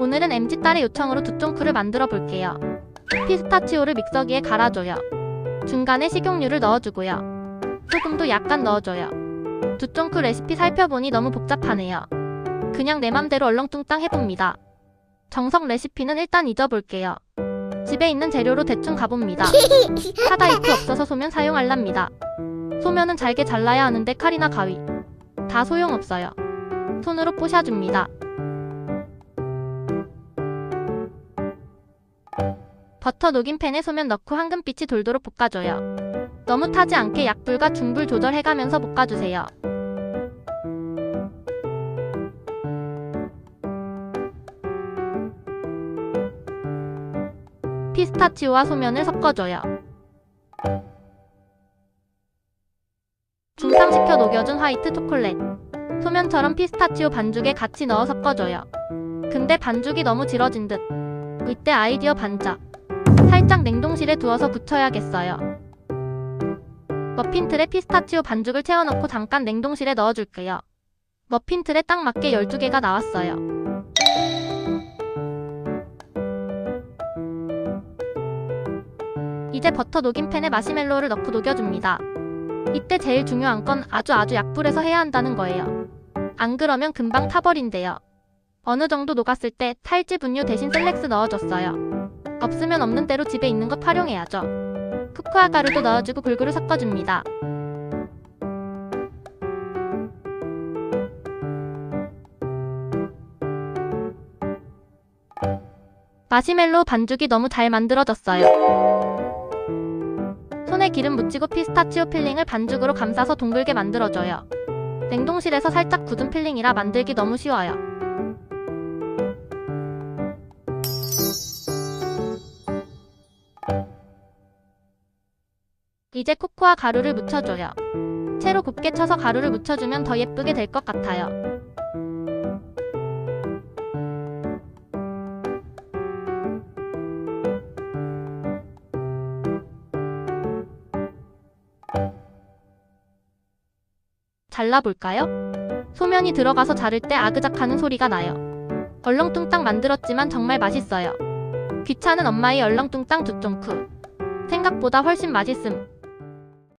오늘은 MZ딸의 요청으로 두쫑크를 만들어 볼게요. 피스타치오를 믹서기에 갈아줘요. 중간에 식용유를 넣어주고요. 소금도 약간 넣어줘요. 두쫑크 레시피 살펴보니 너무 복잡하네요. 그냥 내 맘대로 얼렁뚱땅 해봅니다. 정석 레시피는 일단 잊어볼게요. 집에 있는 재료로 대충 가봅니다. 카다이프 없어서 소면 사용할랍니다. 소면은 잘게 잘라야 하는데 칼이나 가위 다 소용없어요. 손으로 부셔줍니다. 버터 녹인 팬에 소면 넣고 황금빛이 돌도록 볶아줘요. 너무 타지 않게 약불과 중불 조절해가면서 볶아주세요. 피스타치오와 소면을 섞어줘요. 중상시켜 녹여준 화이트 초콜릿. 소면처럼 피스타치오 반죽에 같이 넣어 섞어줘요. 근데 반죽이 너무 질어진 듯. 이때 아이디어 반짝. 살짝 냉동실에 두어서 굳혀야겠어요. 머핀 틀에 피스타치오 반죽을 채워넣고 잠깐 냉동실에 넣어줄게요. 머핀 틀에 딱 맞게 12개가 나왔어요. 이제 버터 녹인 팬에 마시멜로우를 넣고 녹여줍니다. 이때 제일 중요한 건 아주 아주 약불에서 해야 한다는 거예요. 안 그러면 금방 타버린대요. 어느 정도 녹았을 때 탈지 분유 대신 셀렉스 넣어줬어요. 없으면 없는 대로 집에 있는 것 활용해야죠. 코코아 가루도 넣어주고 골고루 섞어줍니다. 마시멜로 반죽이 너무 잘 만들어졌어요. 손에 기름 묻히고 피스타치오 필링을 반죽으로 감싸서 동글게 만들어줘요. 냉동실에서 살짝 굳은 필링이라 만들기 너무 쉬워요. 이제 코코아 가루를 묻혀줘요. 채로 곱게 쳐서 가루를 묻혀주면 더 예쁘게 될 것 같아요. 잘라볼까요? 소면이 들어가서 자를 때 아그작하는 소리가 나요. 얼렁뚱땅 만들었지만 정말 맛있어요. 귀찮은 엄마의 얼렁뚱땅 두쫑크. 생각보다 훨씬 맛있음.